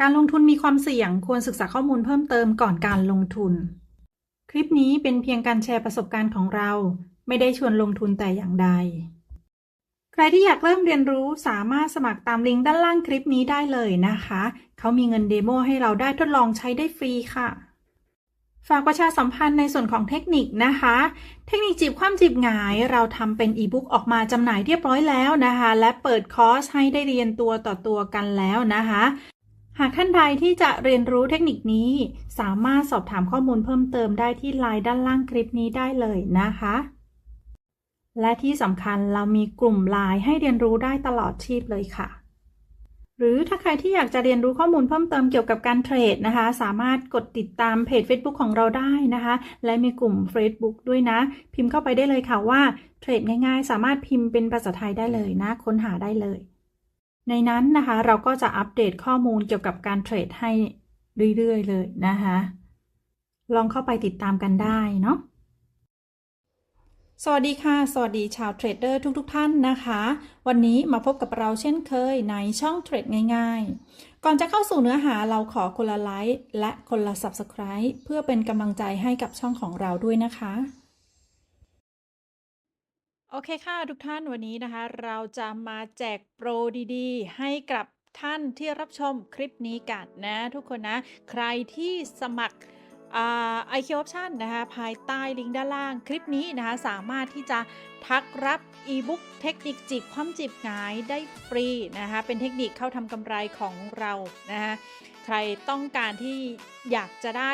การลงทุนมีความเสี่ยงควรศึกษาข้อมูลเพิ่มเติมก่อนการลงทุน คลิปนี้เป็นเพียงการแชร์ประสบการณ์ของเรา ไม่ได้ชวนลงทุนแต่อย่างใด ใครที่อยากเริ่มเรียนรู้สามารถสมัครตามลิงก์ด้านล่างคลิปนี้ได้เลยนะคะ เขามีเงินเดโมให้เราได้ทดลองใช้ได้ฟรีค่ะ ฝากประชาสัมพันธ์ในส่วนของเทคนิคนะคะ เทคนิคจีบความจีบหงาย เราทำเป็นอีบุ๊กออกมาจำหน่ายเรียบร้อยแล้วนะคะ และเปิดคอร์สให้ได้เรียนตัวต่อตัวกันแล้วนะคะ หากท่านใดที่จะเรียนรู้เทคนิคนี้ สามารถสอบถามข้อมูลเพิ่มเติมได้ที่ไลน์ด้านล่างคลิปนี้ได้เลยนะคะ และที่สำคัญเรามีกลุ่มไลน์ให้เรียนรู้ได้ตลอดชีพเลยค่ะ หรือถ้าใครที่อยากจะเรียนรู้ข้อมูลเพิ่มเติมเกี่ยวกับการเทรดนะคะ สามารถกดติดตามเพจ Facebook ของเราได้นะคะ และมีกลุ่ม Facebook ด้วยนะ พิมพ์เข้าไปได้เลยค่ะว่าเทรดง่ายๆ สามารถพิมพ์เป็นภาษาไทยได้เลยนะ ค้นหาได้เลย ในนั้นนะคะเราก็จะอัปเดตข้อมูลเกี่ยวกับการเทรดให้เรื่อย ๆ เลยนะคะ ลองเข้าไปติดตามกันได้เนาะสวัสดีค่ะ สวัสดีชาวเทรดเดอร์ทุกๆทท่านนะคะ วันนี้มาพบกับเราเช่นเคยในช่องเทรดง่าย ๆ ก่อนจะเข้าสู่เนื้อหาเราขอคนละไลค์และคนละ Subscribe เพื่อเป็นกำลังใจให้กับช่องของเราด้วยนะคะ โอเคค่ะ ทุกท่านวันนี้นะคะ เราจะมาแจกโปรดีๆ ให้กับท่านที่รับชมคลิปนี้กันนะทุกคนนะ ใครที่สมัครไอคิวออปชันนะคะภายใต้ลิงก์ด้านล่างคลิปนี้นะคะสามารถที่จะทักรับอีบุ๊กเทคนิคจีบความจีบหงายได้ฟรีนะคะเป็นเทคนิคเข้าทำกำไรของเรานะคะใครต้องการที่อยากจะได้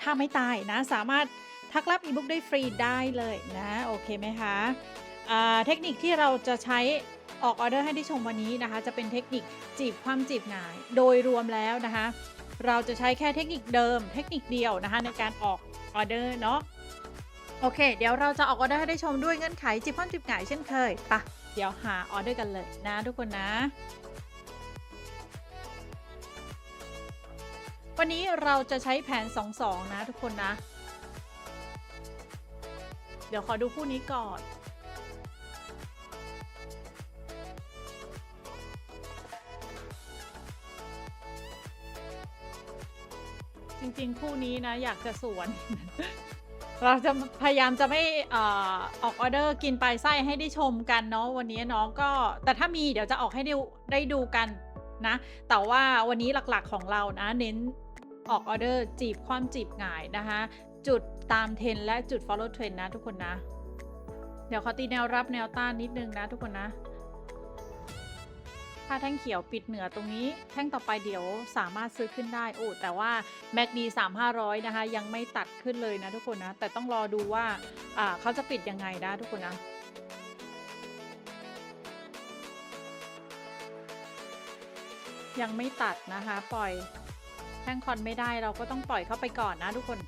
ถ้าไม่ตายนะสามารถทักรับอีบุ๊กได้ฟรีได้เลยนะโอเคไหมคะ เทคนิคที่เราจะใช้ออกออเดอร์ให้ได้ชมวันนี้นะคะ จะเป็นเทคนิคจีบความจีบหงายโดยรวมแล้วนะคะ เราจะใช้แค่เทคนิคเดิม เทคนิคเดียวนะคะ ในการออกออเดอร์เนาะโอเค เดี๋ยวเราจะออกออเดอร์ให้ได้ชมด้วยเงื่อนไขจิบพ่อนจิบหงายเช่นเคยปะเดี๋ยวหาออเดอร์กันเลยนะทุกคนนะวันนี้เราจะใช้แผน 2-2 นะทุกคนนะ เดี๋ยวขอดูคู่นี้ก่อน จริง ๆ คู่นี้นะ อยากจะสวน เราจะพยายามจะไม่เอ่อออกออเดอร์กินปลายไส้ให้ได้ชมกันเนาะวันนี้น้องก็แต่ถ้ามีเดี๋ยวจะออกให้ได้ได้ดูกันนะ แต่ว่าวันนี้หลักๆของเรานะเน้นออกออเดอร์จีบความจีบหงายนะคะ จุดตามเทรนและจุด follow trend นะทุกคนนะ เดี๋ยวขอตีแนวรับแนวต้านนิดนึงนะทุกคนนะ ถ้าแท่งเขียวปิดเหนือตรงนี้ แท่งต่อไปเดี๋ยวสามารถซื้อขึ้นได้โอ้แต่ว่า MACD 3500 นะคะ ยังไม่ตัดขึ้นเลยนะทุกคนนะ แต่ต้องรอดูว่าอ่าเขาจะปิดยังไงนะทุกคนนะยังไม่ตัดนะคะ ปล่อยแท่งคอนไม่ได้เราก็ต้องปล่อยเข้าไปก่อนนะทุกคน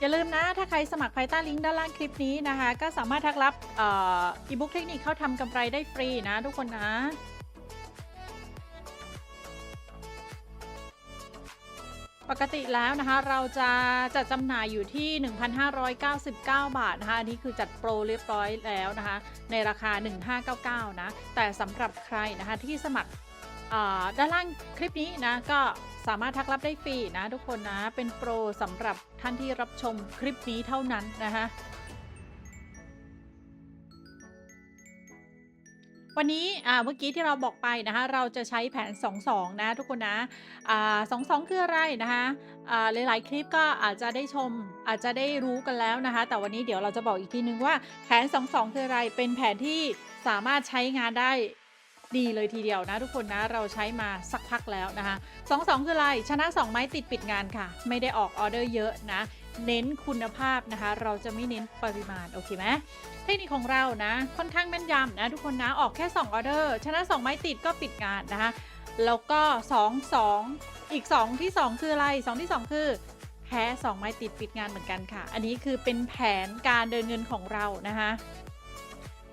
อย่าลืมนะ ถ้าใครสมัครภายใต้ลิงก์ด้านล่างคลิปนี้นะคะ ก็สามารถทักรับอีบุ๊กเทคนิคเข้าทำกำไรได้ฟรีนะทุกคนนะปกติแล้วนะคะเราจะจัดจำหน่ายอยู่ที่ 1,599 บาทนะคะอันนี้คือจัดโปรเรียบร้อยแล้วนะคะในราคา 1599 นะ แต่สำหรับใครนะคะที่สมัคร ด้านล่างคลิปนี้นะก็สามารถทักรับได้ฟรีนะทุกคนนะเป็นโปรสำหรับท่านที่รับชมคลิปนี้เท่านั้นนะคะวันนี้เมื่อกี้ที่เราบอกไปนะคะเราจะใช้แผน 2-2 นะทุกคนนะสองสองคืออะไรนะคะหลายๆ คลิปก็อาจจะได้ชมอาจจะได้รู้กันแล้วนะคะ แต่วันนี้เดี๋ยวเราจะบอกอีกทีนึงว่าแผน 2-2 คืออะไรเป็นแผนที่สามารถใช้งานได้ ดีเลยทีเดียวนะทุกคนนะเราใช้มาสักพักแล้วนะคะสองสองคืออะไรชนะ 2 ไม้ติดปิดงานค่ะ ไม่ได้ออกออเดอร์เยอะนะ เน้นคุณภาพนะคะ เราจะไม่เน้นปริมาณโอเคไหมเทคนิคของเรานะค่อนข้างแม่นยำนะทุกคนนะออกแค่ 2 ออเดอร์ ชนะ 2 ไม้ติดก็ปิดงานนะคะแล้วก็ 2 2 อีก 2 ที่ 2 คืออะไร 2 ที่ 2 คือแพ้ 2 ไม้ติดปิดงานเหมือนกันค่ะ อันนี้คือเป็นแผนการเดินเงินของเรานะคะ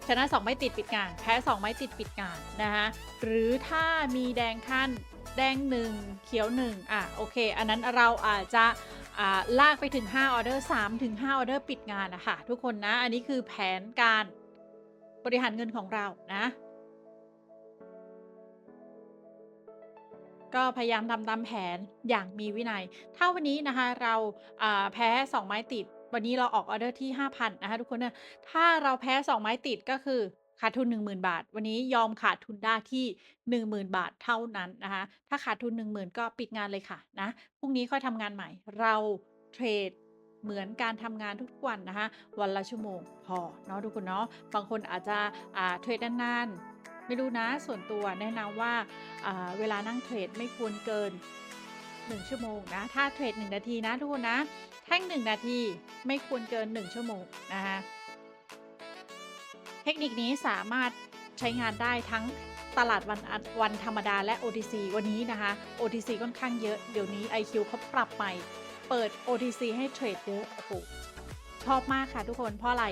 ชนะ 2 ไม่ติดปิดงาน แพ้ 2 ไม่ติดปิดงานนะคะหรือถ้ามีแดงขั้นแดง 1 เขียว 1 อะ โอเค อันนั้นเราอาจจะลากไปถึง 5 ออเดอร์ 3 ถึง 5 ออเดอร์ปิดงานนะคะทุกคนนะ อันนี้คือแผนการบริหารเงินของเรานะ ก็พยายามทำตามแผนอย่างมีวินัย ถ้าวันนี้นะคะเราอ่าแพ้ 2 ไม้ติด วันนี้เราออกออเดอร์ที่ 5,000 นะคะทุกคนนะถ้าเราแพ้ 2 ไม้ติดก็คือขาดทุน 10,000 บาท วันนี้ยอมขาดทุนได้ที่ 10,000 บาทเท่านั้นนะคะถ้าขาดทุน 10,000 ก็ปิดงานเลยค่ะนะพรุ่งนี้ค่อยทำงานใหม่ เราเทรดเหมือนการทำงานทุกวันนะคะวันละชั่วโมงพอเนาะทุกคนเนาะบางคนอาจจะเทรดนานๆไม่รู้นะส่วนตัวแนะนำว่าเวลานั่งเทรดไม่ควรเกิน 1 ชั่วโมงนะ ถ้าเทรด 1 นาทีนะทุกคนนะ แท่ง 1 นาทีไม่ควรเกิน 1 ชั่วโมงนะคะเทคนิคนี้สามารถใช้งานได้ทั้งตลาดวันอันวันธรรมดาและ OTC วันนี้นะคะ OTC ค่อนข้างเยอะ เดี๋ยวนี้ IQ เขาปรับใหม่ เปิด OTC ให้เทรดเยอะโอ้โหชอบมากค่ะทุกคนเพราะอะไร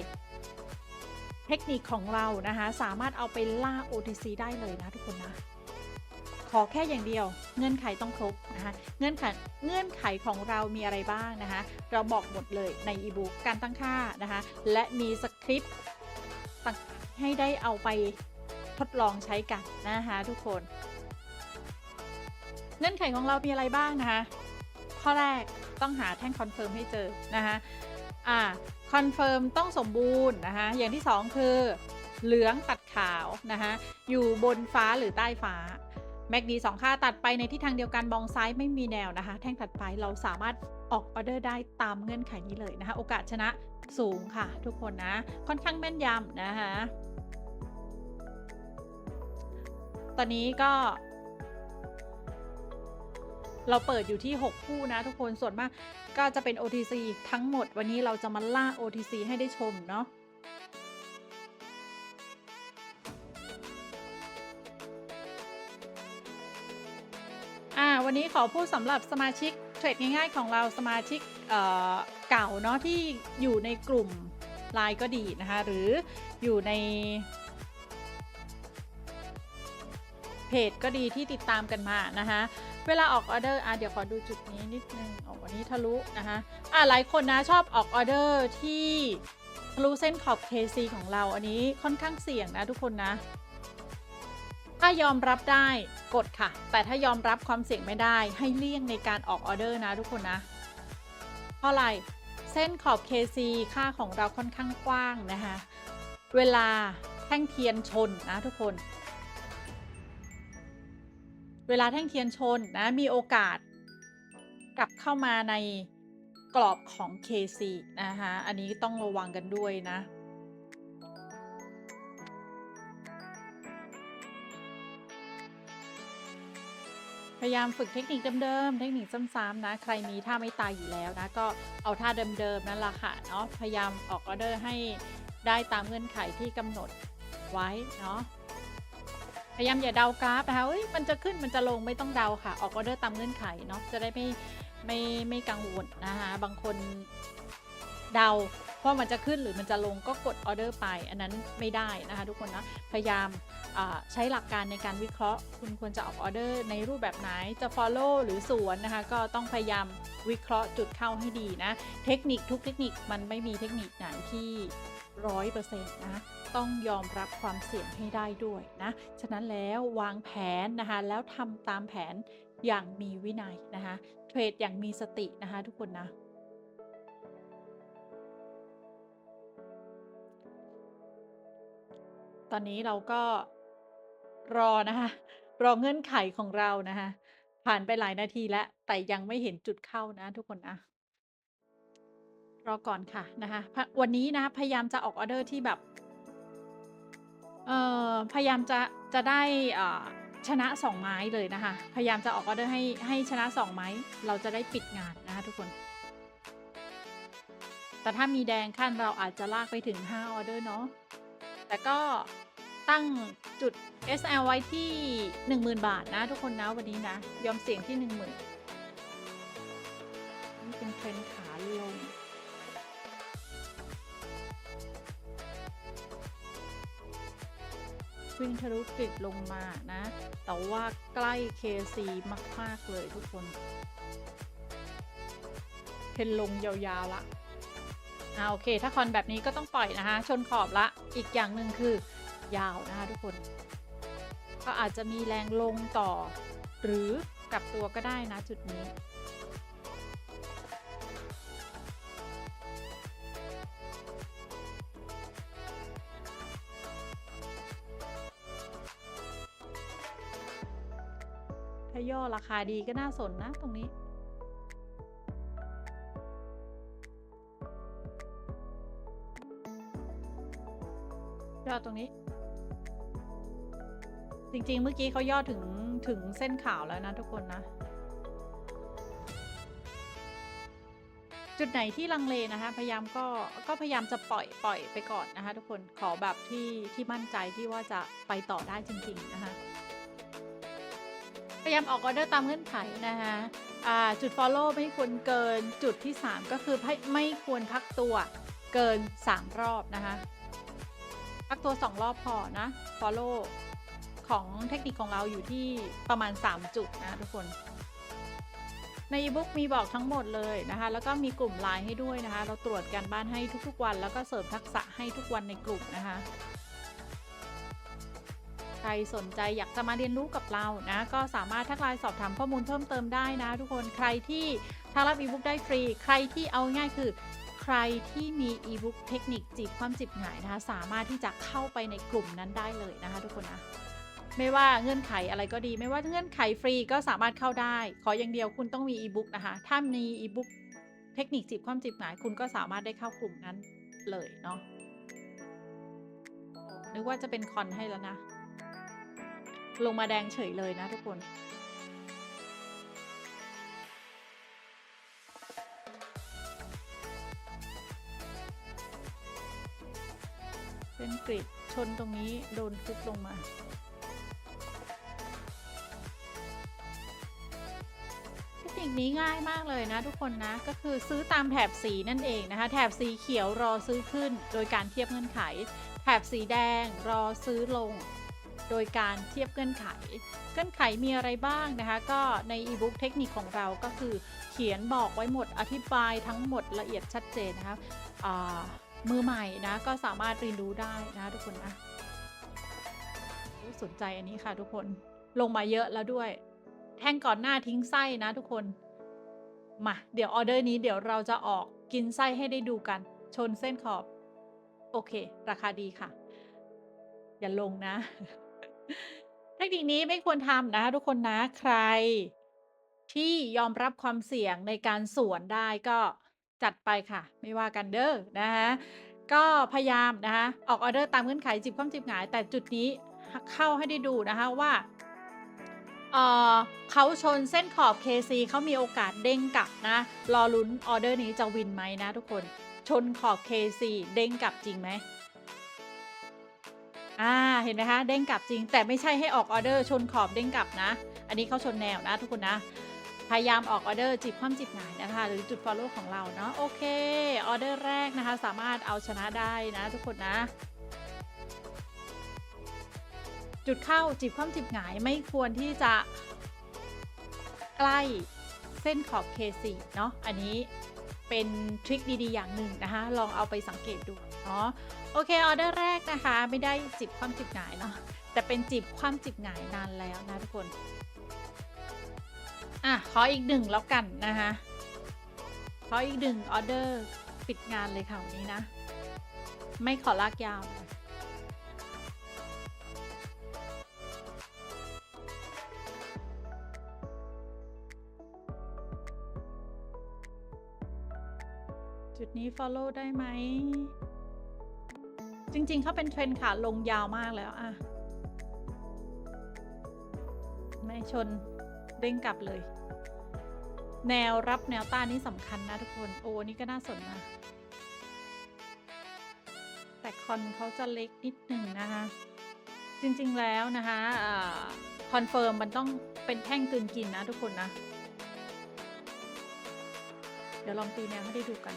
เทคนิคของเรานะคะ สามารถเอาไปล่า OTC ได้เลยนะทุกคนนะ ขอแค่อย่างเดียว เงื่อนไขต้องครบนะคะเงื่อนไขเงื่อนไขของเรามีอะไรบ้างนะคะ เราบอกหมดเลยในอีบุ๊กการตั้งค่านะคะ และมีสคริปต์ให้ได้เอาไปทดลองใช้กันนะคะทุกคน เงื่อนไขของเรามีอะไรบ้างนะคะ ข้อแรกต้องหาแท่งคอนเฟิร์มให้เจอนะคะอ่าคอนเฟิร์มต้องสมบูรณ์นะคะอย่างที่สองคือเหลืองตัดขาวนะคะอยู่บนฟ้าหรือใต้ฟ้า แม็กดีสองค่าตัดไปในทิศทางเดียวกันมองซ้ายไม่มีแนวนะคะ แท่งถัดไปเราสามารถออกออเดอร์ได้ตามเงื่อนไขนี้เลยนะคะ โอกาสชนะสูงค่ะ ทุกคนนะ ค่อนข้างแม่นยำนะคะตอนนี้ก็เราเปิดอยู่ที่ 6 คู่นะทุกคนส่วนมากก็จะเป็น OTC ทั้งหมดวันนี้เราจะมาล่า OTC ให้ได้ชมเนาะ วันนี้ขอพูดสำหรับสมาชิกเทรดง่ายๆของเราสมาชิกเเก่าเนาะที่อยู่ในกลุ่มไลน์ก็ดีนะคะ หรืออยู่ในเพจก็ดีที่ติดตามกันมานะคะเวลาออกออเดอร์อะเดี๋ยวขอดูจุดนี้นิดนึงออกวันนี้ทะลุนะคะอะหลายคนนะชอบออกออเดอร์ที่ทะลุเส้นขอบ KC ของเราอันนี้ค่อนข้างเสี่ยงนะทุกคนนะ ถ้ายอมรับได้กดค่ะ แต่ถ้ายอมรับความเสี่ยงไม่ได้ให้เลี่ยงในการออกออเดอร์นะทุกคนนะ เพราะอะไร เส้นขอบ KC ค่าของเราค่อนข้างกว้างนะคะ เวลาแท่งเทียนชนนะทุกคน เวลาแท่งเทียนชนนะมีโอกาสกลับเข้ามาในกรอบของ KC นะคะ อันนี้ต้องระวังกันด้วยนะ พยายามฝึกเทคนิคเดิมๆ เทคนิคซ้ำๆนะ ใครมีท่าไม่ตายอยู่แล้วนะ ก็เอาท่าเดิมๆนั่นแหละค่ะเนาะ พยายามออกออเดอร์ให้ได้ตามเงื่อนไขที่กำหนดไว้เนาะ พยายามอย่าเดากราฟนะคะเอ้ยมันจะขึ้นมันจะลงไม่ต้องเดาค่ะ ออกออเดอร์ตามเงื่อนไขเนาะ จะได้ไม่ไม่ไม่กังวลนะคะ บางคนเดา ว่ามันจะขึ้นหรือมันจะลงก็กดออเดอร์ไป อันนั้นไม่ได้นะคะทุกคนนะพยายามใช้หลักการในการวิเคราะห์ คุณควรจะออกออเดอร์ในรูปแบบไหนจะ follow หรือสวนนะคะก็ต้องพยายามวิเคราะห์จุดเข้าให้ดีนะ เทคนิคทุกเทคนิคมันไม่มีเทคนิคไหนที่ร้อยเปอร์เซ็นต์นะต้องยอมรับความเสี่ยงให้ได้ด้วยนะ ฉะนั้นแล้ววางแผนนะคะ แล้วทำตามแผนอย่างมีวินัยนะคะ เทรดอย่างมีสตินะคะทุกคนนะ ตอนนี้เราก็รอนะคะรอเงื่อนไขของเรานะคะผ่านไปหลายนาทีแล้วแต่ยังไม่เห็นจุดเข้านะทุกคนนะรอก่อนค่ะนะคะพะวันนี้นะพยายามจะออกออเดอร์ที่แบบเอ่อพยายามจะจะได้อ่าชนะ 2 ไม้เลยนะคะ พยายามจะออกออเดอร์ให้ให้ชนะ 2 ไม้ เราจะได้ปิดงานนะคะทุกคน แต่ถ้ามีแดงขั้นเราอาจจะลากไปถึง 5 ออเดอร์เนาะ แต่ก็ตั้งจุด SL ไว้ที่ 10,000 บาทนะทุกคนนะวันนี้นะ ยอมเสี่ยงที่ 10,000นี่เป็นเทรนขาลงวิ่งทะลุกริดลงมานะ แต่ว่าใกล้ KC มาก ๆ เลยทุกคน เทรนลงยาว ๆ ละ อ่าโอเค ถ้าคอนแบบนี้ก็ต้องปล่อยนะคะ ชนขอบละ อีกอย่างหนึ่งคือยาวนะคะทุกคน ก็อาจจะมีแรงลงต่อ หรือกลับตัวก็ได้นะจุดนี้ถ้าย่อราคาดีก็น่าสนนะตรงนี้ ย่อตรงนี้ จริงๆ เมื่อกี้เขาย่อถึงถึงเส้นขาวแล้วนะทุกคนนะ จุดไหนที่ลังเลนะคะ พยายามก็ก็พยายามจะปล่อยปล่อยไปก่อนนะคะ ทุกคนขอแบบที่ที่มั่นใจที่ว่าจะไปต่อได้จริง ๆ นะคะพยายามออกออเดอร์ตามเงื่อนไขนะคะจุด follow ไม่ควรเกินจุดที่ 3 ก็คือไม่ไม่ควรพักตัวเกิน 3 รอบนะคะ พักตัว 2 รอบพอนะ follow ของเทคนิคของเราอยู่ที่ประมาณ 3 จุดนะทุกคน ในอีบุ๊กมีบอกทั้งหมดเลยนะคะ แล้วก็มีกลุ่มไลน์ให้ด้วยนะคะ เราตรวจการบ้านให้ทุกๆวัน แล้วก็เสริมทักษะให้ทุกวันในกลุ่มนะคะ ใครสนใจอยากจะมาเรียนรู้กับเรานะ ก็สามารถทักไลน์สอบถามข้อมูลเพิ่มเติมได้นะ ทุกคน ใครที่ถ้ารับอีบุ๊กได้ฟรี ใครที่เอาง่ายคือ รที่มีอีบุ๊กเทคนิคจีบความจีบหงายนะคะสามารถที่จะเข้าไปในกลุ่มนั้นได้เลยนะคะทุกคนนะไม่ว่าเงื่อนไขอะไรก็ดี ไม่ว่าเงื่อนไขฟรีก็สามารถเข้าได้ ขออย่างเดียวคุณต้องมีอีบุ๊กนะคะถ้ามีอีบุ๊กเทคนิคจีบความจีบหงาย คุณก็สามารถได้เข้ากลุ่มนั้นเลยเนาะนึกว่าจะเป็นคอนให้แล้วนะ ลงมาแดงเฉยเลยนะทุกคน เป็นกริดชนตรงนี้โดนทุบลงมา เทคนิคนี้ง่ายมากเลยนะทุกคนนะ ก็คือซื้อตามแถบสีนั่นเองนะคะ แถบสีเขียวรอซื้อขึ้น โดยการเทียบเงื่อนไข แถบสีแดงรอซื้อลง โดยการเทียบเงื่อนไข เงื่อนไขมีอะไรบ้างนะคะ ก็ในอีบุ๊กเทคนิคของเราก็คือเขียนบอกไว้หมดอธิบายทั้งหมดละเอียดชัดเจนนะคะอ่า มือใหม่นะ ก็สามารถเรียนรู้ได้นะทุกคนนะสนใจอันนี้ค่ะทุกคนลงมาเยอะแล้วด้วย แท่งก่อนหน้าทิ้งไส้นะทุกคนมาเดี๋ยวออเดอร์นี้เดี๋ยวเราจะออกกินไส้ให้ได้ดูกัน ชนเส้นขอบ โอเค ราคาดีค่ะ อย่าลงนะ เทคนิคนี้ไม่ควรทำนะคะทุกคนนะใคร ที่ยอมรับความเสี่ยงในการสวนได้ก็ จัดไปค่ะ ไม่ว่ากันเด้อนะคะก็พยายามนะคะออกออเดอร์ตามเงื่อนไขจิบความจิบหงาย แต่จุดนี้เข้าให้ได้ดูนะคะว่าเออเขาชนเส้นขอบ KC เขามีโอกาสเด้งกลับนะ รอลุ้นออเดอร์นี้จะวินไหมนะทุกคนชนขอบ KC เด้งกลับจริงไหมอ่าเห็นไหมคะเด้งกลับจริง แต่ไม่ใช่ให้ออกออเดอร์ชนขอบเด้งกลับนะ อันนี้เขาชนแนวนะทุกคนนะ พยายามออกออเดอร์จิบคว่ำจิบหงายนะคะ หรือจุด follow ของเราเนาะโอเคออเดอร์แรกนะคะ สามารถเอาชนะได้นะทุกคนนะ จุดเข้าจิบคว่ำจิบหงายไม่ควรที่จะใกล้เส้นขอบ K4 เนาะอันนี้เป็นทริคดีๆ อย่างหนึ่งนะคะ ลองเอาไปสังเกตดูเนาะโอเคออเดอร์แรกนะคะ ไม่ได้จิบความจิบหงายเนาะแต่เป็นจิบความจิบหงายนานแล้วนะทุกคน อะ ขออีกหนึ่งแล้วกันนะคะขออีกหนึ่งออเดอร์ปิดงานเลยค่ะวันนี้นะ ไม่ขอลากยาวนะจุดนี้ follow ได้ไหม จริงๆ เขาเป็นเทรนขาลงยาวมากแล้วอะไม่ชนเด้งกลับเลย แนวรับแนวต้านนี่สำคัญนะทุกคน โอ้นี่ก็น่าสนนะ แต่คอนเขาจะเล็กนิดหนึ่งนะคะ จริงๆแล้วนะคะคอนเฟิร์มมันต้องเป็นแท่งกลืนกินนะทุกคนนะ เดี๋ยวลองตีแนวให้ได้ดูกัน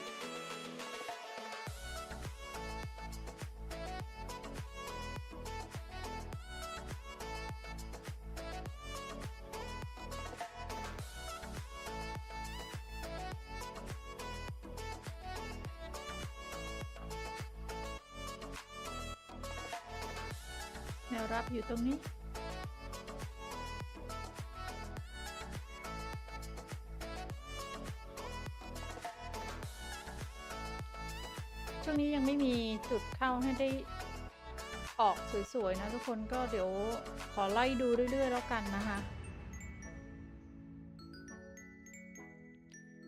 ให้ได้ออกสวยๆนะทุกคนก็เดี๋ยวขอไล่ดูเรื่อยๆแล้วกันนะคะ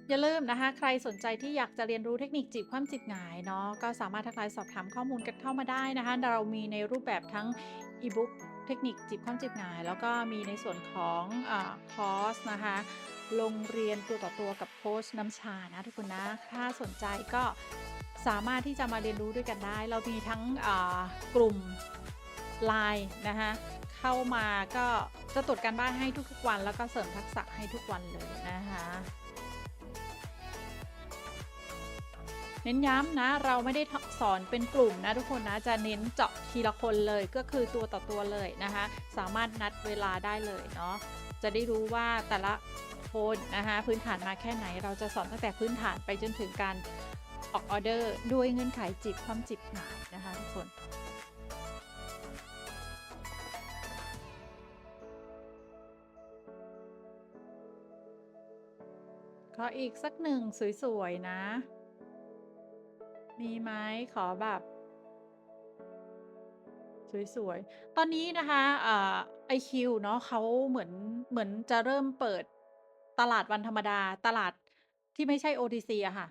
อย่าลืมนะคะ ใครสนใจที่อยากจะเรียนรู้เทคนิคจีบความจิบหงายเนาะก็สามารถทักทายสอบถามข้อมูลกันเข้ามาได้นะคะ เรามีในรูปแบบทั้งอีบุ๊กเทคนิคจีบความจิบหงาย แล้วก็มีในส่วนของอคอร์สนะคะโรงเรียนตัวต่อตัวกับโค้ชน้ำชานะทุกคนนะ ถ้าสนใจก็ สามารถที่จะมาเรียนรู้ด้วยกันได้ เรามีทั้งกลุ่มไลน์นะคะเข้ามาก็จะตรวจการบ้านให้ทุกๆวัน แล้วก็เสริมทักษะให้ทุกวันเลยนะคะเน้นย้ำนะเราไม่ได้สอนเป็นกลุ่มนะทุกคนนะจะเน้นเจาะทีละคนเลยก็คือตัวต่อตัวเลยนะคะ สามารถนัดเวลาได้เลยเนาะจะได้รู้ว่าแต่ละคนนะคะพื้นฐานมาแค่ไหน เราจะสอนตั้งแต่พื้นฐานไปจนถึงการ ออกออเดอร์ด้วยเงื่อนไขจิบความจิบหายนะคะทุกคนขออีกสักหนึ่งสวยๆนะ มีไหมขอแบบ สวยๆ ตอนนี้นะคะไอ่า IQ เนาะเขาเหมือนเหมือนจะเริ่มเปิดตลาดวันธรรมดาตลาดที่ไม่ใช่ OTC อะค่ะ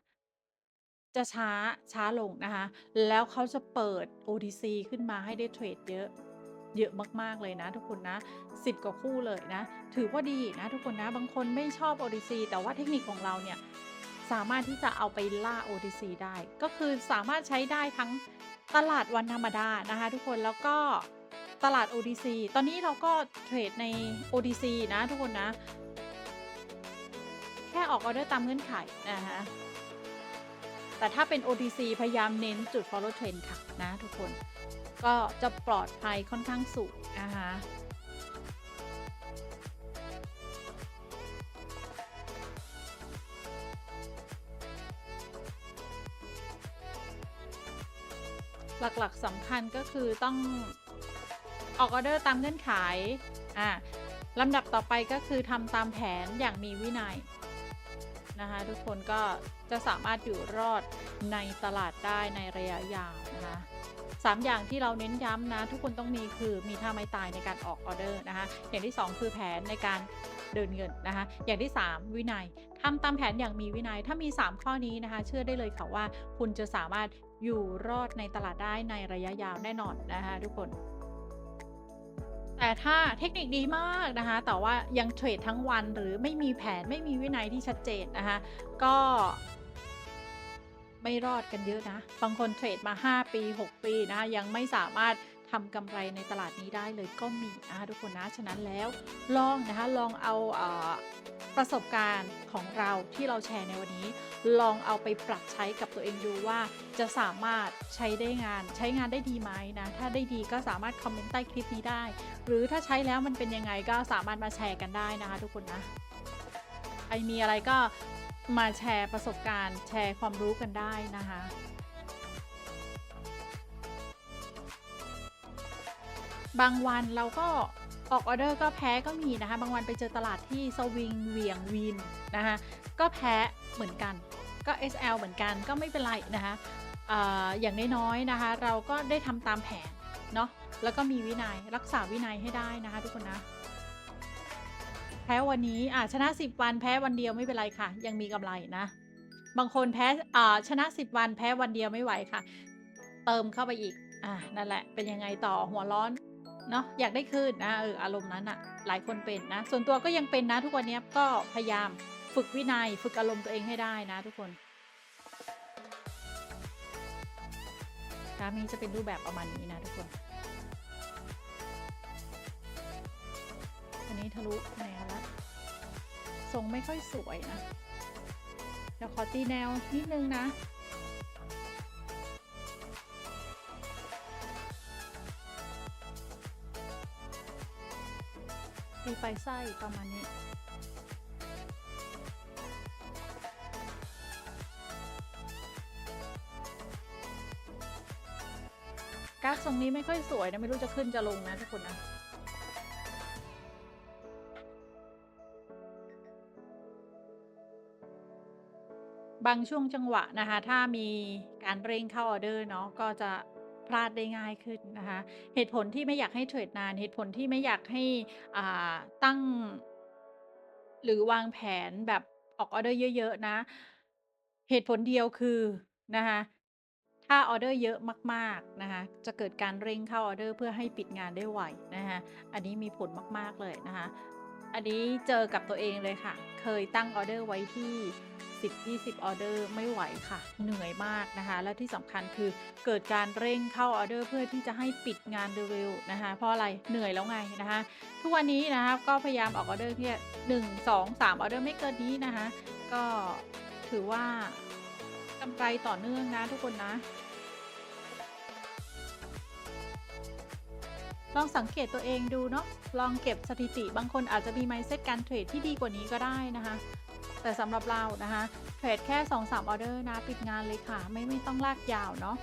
จะช้าช้าลงนะคะ แล้วเขาจะเปิด OTC ขึ้นมาให้ได้เทรดเยอะเยอะมากๆเลยนะทุกคนนะ10 กว่าคู่เลยนะ ถือว่าดีนะทุกคนนะ บางคนไม่ชอบ OTC แต่ว่าเทคนิคของเราเนี่ย สามารถที่จะเอาไปล่า OTC ได้ ก็คือสามารถใช้ได้ทั้งตลาดวันธรรมดานะคะทุกคนแล้วก็ตลาด OTC ตอนนี้เราก็เทรดใน OTC นะทุกคนนะ แค่ออกออเดอร์ตามเงื่อนไขนะคะ แต่ถ้าเป็น OTC พยายามเน้นจุด follow trend ค่ะนะทุกคน ก็จะปลอดภัยค่อนข้างสูงนะคะหลักๆสำคัญก็คือต้องออกออเดอร์ตามเงื่อนไข อ่าลำดับต่อไปก็คือทำตามแผนอย่างมีวินัย นะคะ ทุกคนก็จะสามารถอยู่รอดในตลาดได้ในระยะยาวนะคะสามอย่างที่เราเน้นย้ำนะ ทุกคนต้องมีคือมีท่าไม้ตายในการออกออเดอร์นะคะ อย่างที่ 2 คือแผนในการเดินเงินนะคะ อย่างที่ 3 วินัยทำตามแผนอย่างมีวินัย ถ้ามี 3 ข้อนี้นะคะ เชื่อได้เลยค่ะว่า คุณจะสามารถอยู่รอดในตลาดได้ในระยะยาวแน่นอนนะคะ ทุกคน แต่ถ้าเทคนิคดีมากนะคะ แต่ว่ายังเทรดทั้งวันหรือไม่มีแผนไม่มีวินัยที่ชัดเจนนะคะ ก็ ไม่รอดกันเยอะนะ บางคนเทรดมา 5 ปี 6 ปีนะคะยังไม่สามารถ ทำกำไรในตลาดนี้ได้เลยก็มีนะคะทุกคนนะฉะนั้นแล้วลองนะคะลองเอาเออประสบการณ์ของเราที่เราแชร์ในวันนี้ ลองเอาไปปรับใช้กับตัวเองดูว่า จะสามารถใช้ได้งานใช้งานได้ดีไหมนะถ้าได้ดีก็สามารถคอมเมนต์ใต้คลิปนี้ได้ หรือถ้าใช้แล้วมันเป็นยังไงก็สามารถมาแชร์กันได้นะคะ ทุกคนนะใครมีอะไรก็มาแชร์ประสบการณ์ แชร์ความรู้กันได้นะคะ บางวันเราก็ออกออเดอร์ก็แพ้ก็มีนะคะ บางวันไปเจอตลาดที่สวิงเวียงวินนะคะก็แพ้เหมือนกัน ก็ SL เหมือนกันก็ไม่เป็นไรนะคะออย่างน้อยๆนะคะ เราก็ได้ทำตามแผนเนาะแล้วก็มีวินัยรักษาวินัยให้ได้นะคะ ทุกคนนะ แพ้วันนี้อ่าชนะ 10 วันแพ้วันเดียวไม่เป็นไรค่ะ ยังมีกำไรนะ บางคนแพ้อ่าชนะ 10 วันแพ้วันเดียวไม่ไหวค่ะ เติมเข้าไปอีกอ่านั่นแหละเป็นยังไงต่อหัวร้อน เนาะอยากได้คืนนะเอออารมณ์นั้นอะหลายคนเป็นนะ ส่วนตัวก็ยังเป็นนะ ทุกวันนี้ก็พยายามฝึกวินัย ฝึกอารมณ์ตัวเองให้ได้นะ ทุกคนกราฟนี้จะเป็นรูปแบบประมาณนี้นะทุกคน อันนี้ทะลุแนวแล้วทรงไม่ค่อยสวยนะเดี๋ยวขอตีแนวนิดนึงนะ ตีไฟไส้ประมาณนี้ กาฟทรงนี้ไม่ค่อยสวยนะ ไม่รู้จะขึ้นจะลงนะทุกคนนะบางช่วงจังหวะนะคะ ถ้ามีการเร่งเข้าออเดอร์เนาะก็จะ พลาดได้ง่ายขึ้นนะคะ เหตุผลที่ไม่อยากให้เทรดนาน เหตุผลที่ไม่อยากให้อ่าตั้ง หรือวางแผนแบบออกออเดอร์เยอะ ๆ นะ เหตุผลเดียวคือนะคะถ้าออเดอร์เยอะมากๆนะคะจะเกิดการเร่งเข้าออเดอร์เพื่อให้ปิดงานได้ไวนะคะอันนี้มีผลมากๆเลยนะคะ อันนี้เจอกับตัวเองเลยค่ะ เคยตั้งออเดอร์ไว้ที่ 10-20 ออเดอร์ไม่ไหวค่ะ เหนื่อยมากนะคะ และที่สำคัญคือเกิดการเร่งเข้าออเดอร์เพื่อที่จะให้ปิดงานเร็วๆนะคะ เพราะอะไรเหนื่อยแล้วไงนะคะ ทุกวันนี้นะคะก็พยายามออกออร์เดอร์แค่1 2 3ออเดอร์ไม่เกินนี้นะคะ ก็ถือว่ากำไรต่อเนื่องนะทุกคนนะลองสังเกตตัวเองดูเนาะ ลองเก็บสถิติ บางคนอาจจะมี mindset การเทรดที่ดีกว่านี้ก็ได้นะคะ แต่สำหรับเรานะคะเทรดแค่ 2-3 ออเดอร์นะปิดงานเลยค่ะ ไม่ไม่ต้องลากยาวเนาะ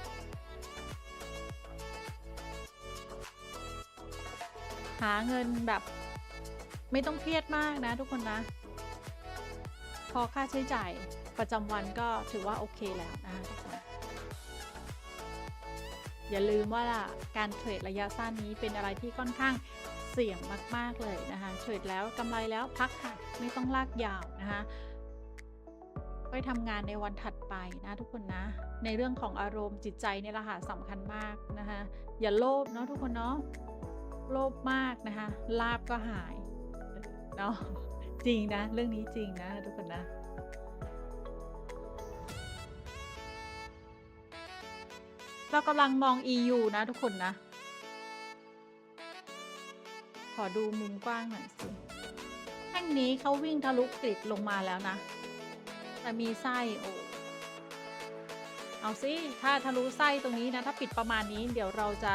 หาเงินแบบไม่ต้องเครียดมากนะทุกคนนะ พอค่าใช้จ่ายประจำวันก็ถือว่าโอเคแล้วนะคะทุกคนอย่าลืมว่าการเทรดระยะสั้นนี้เป็นอะไรที่ค่อนข้างเสี่ยงมาก ๆ เลยนะคะ เทรดแล้วกำไรแล้วพักค่ะ ไม่ต้องลากยาวนะคะ ไปทำงานในวันถัดไปนะทุกคนนะ ในเรื่องของอารมณ์จิตใจเนี่ยละค่ะสำคัญมากนะคะอย่าโลภเนาะทุกคนเนาะโลภมากนะคะลาบก็หายเนาะจริงนะ เรื่องนี้จริงนะ ทุกคนนะเรากำลังมอง EU นะทุกคนนะ ขอดูมุมกว้างหน่อยสิแท่งนี้เขาวิ่งทะลุกริดลงมาแล้วนะ แต่มีไส้โอ้เอาสิถ้าทะลุไส้ตรงนี้นะ ถ้าปิดประมาณนี้เดี๋ยวเราจะ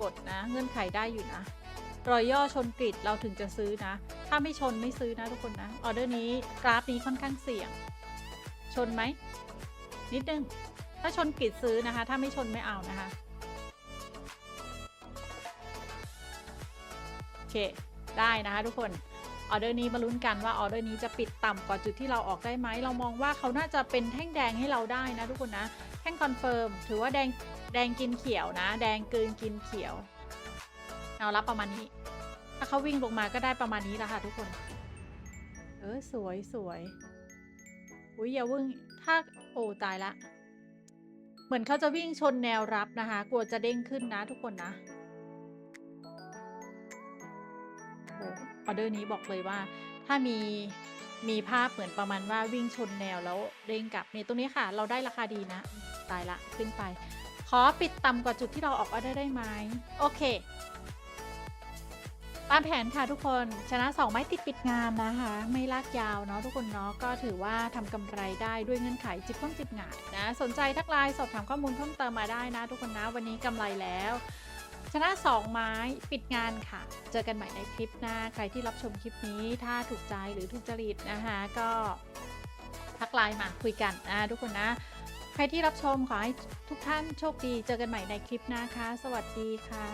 กดนะ เงื่อนไขได้อยู่นะ รอยย่อชนกริดเราถึงจะซื้อนะ ถ้าไม่ชนไม่ซื้อนะทุกคนนะ ออเดอร์นี้กราฟนี้ค่อนข้างเสี่ยง ชนไหม นิดนึง ถ้าชนกริดซื้อนะคะ ถ้าไม่ชนไม่เอานะคะโอเค ได้นะคะทุกคน ออเดอร์นี้มาลุ้นกันว่าออเดอร์นี้จะปิดต่ำกว่าจุดที่เราออกได้ไหม เรามองว่าเขาน่าจะเป็นแท่งแดงให้เราได้นะทุกคนนะ แท่งคอนเฟิร์มถือว่าแดงแดงกินเขียวนะ แดงเกินกินเขียวเอารับประมาณนี้ ถ้าเขาวิ่งลงมาก็ได้ประมาณนี้แล้วค่ะทุกคน เออสวยสวยอุ้ยอย่าวิ่งถ้าโอ้ตายละ เหมือนเขาจะวิ่งชนแนวรับนะคะ กลัวจะเด้งขึ้นนะทุกคนนะ ออเดอร์นี้บอกเลยว่า ถ้ามีมีภาพเหมือนประมาณว่าวิ่งชนแนวแล้วเด้งกลับนี่ตรงนี้ค่ะ เราได้ราคาดีนะ ตายละขึ้นไป ขอปิดต่ำกว่าจุดที่เราออกออเดอร์ได้ไหมโอเคตามแผนค่ะทุกคนชนะ 2 ไม้ติดปิดงานนะคะ ไม่ลากยาวเนาะทุกคนเนาะก็ถือว่าทำกำไรได้ด้วยเงื่อนไขจิบข้อมจิบหงายนะ สนใจทักไลน์สอบถามข้อมูลเพิ่มเติมมาได้นะทุกคนนะ วันนี้กำไรแล้ว ชนะ 2 ไม้ปิดงานค่ะ เจอกันใหม่ในคลิปหน้า ใครที่รับชมคลิปนี้ถ้าถูกใจหรือถูกจริตนะคะก็ทักไลน์มาคุยกันนะทุกคนนะ ใครที่รับชมขอให้ทุกท่านโชคดี เจอกันใหม่ในคลิปหน้าค่ะ สวัสดีค่ะ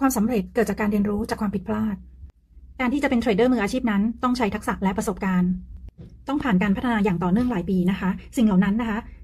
ความสำเร็จเกิดจากการเรียนรู้จากความผิดพลาด การที่จะเป็นเทรดเดอร์มืออาชีพนั้น ต้องใช้ทักษะและประสบการณ์ ต้องผ่านการพัฒนาอย่างต่อเนื่องหลายปีนะคะ สิ่งเหล่านั้นนะคะ